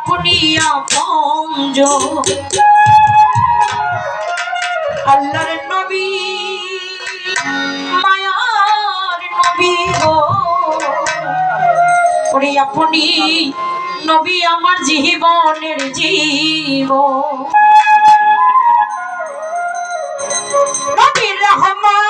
আপনি আপনজ আল্লাহর নবী মায়ার নবী গো। ওরে আপনি নবী আমার জীবনের জীব। রহমান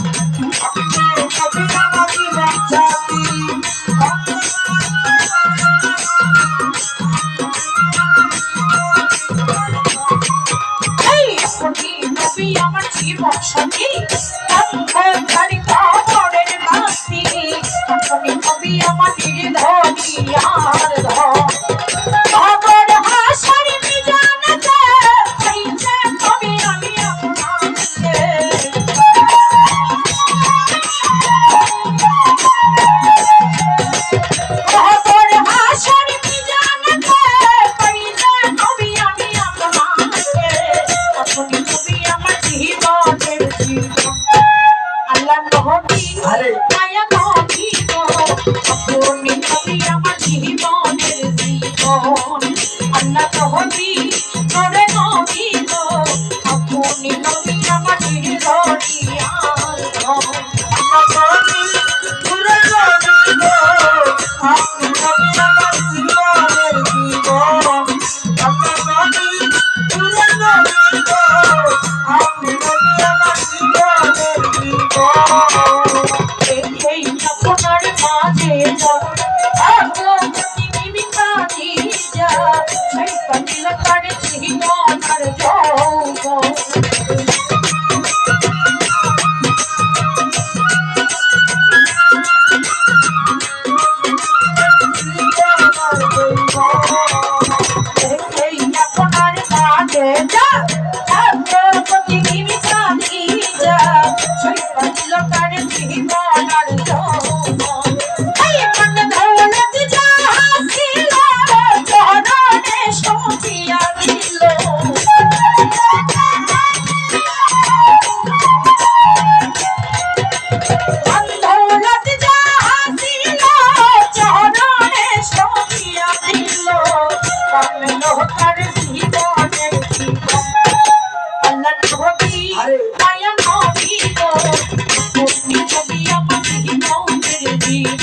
তুমি আমার জীবন সঙ্গী?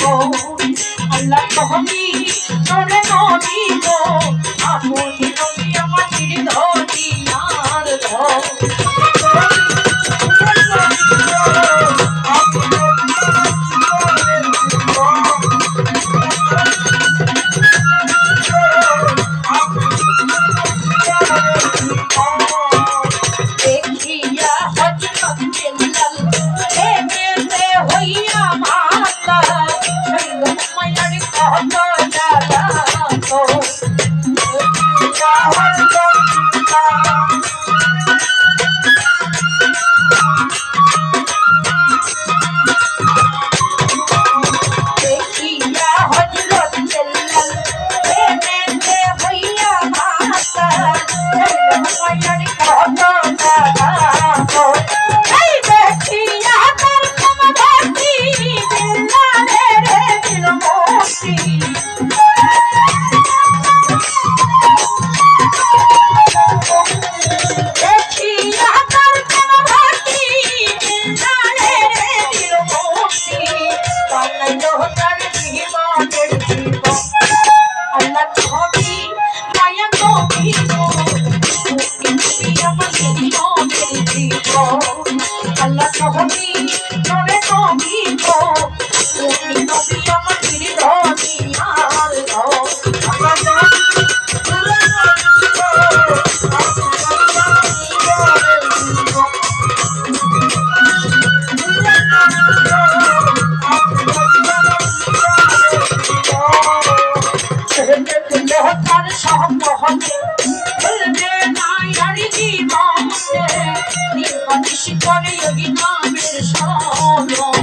গো আল্লাহ কহমি চলে নবী গো। আমি নবী আমার ধনি আর ধনি। করে ওই নামের স্মরণ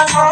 নবী আমার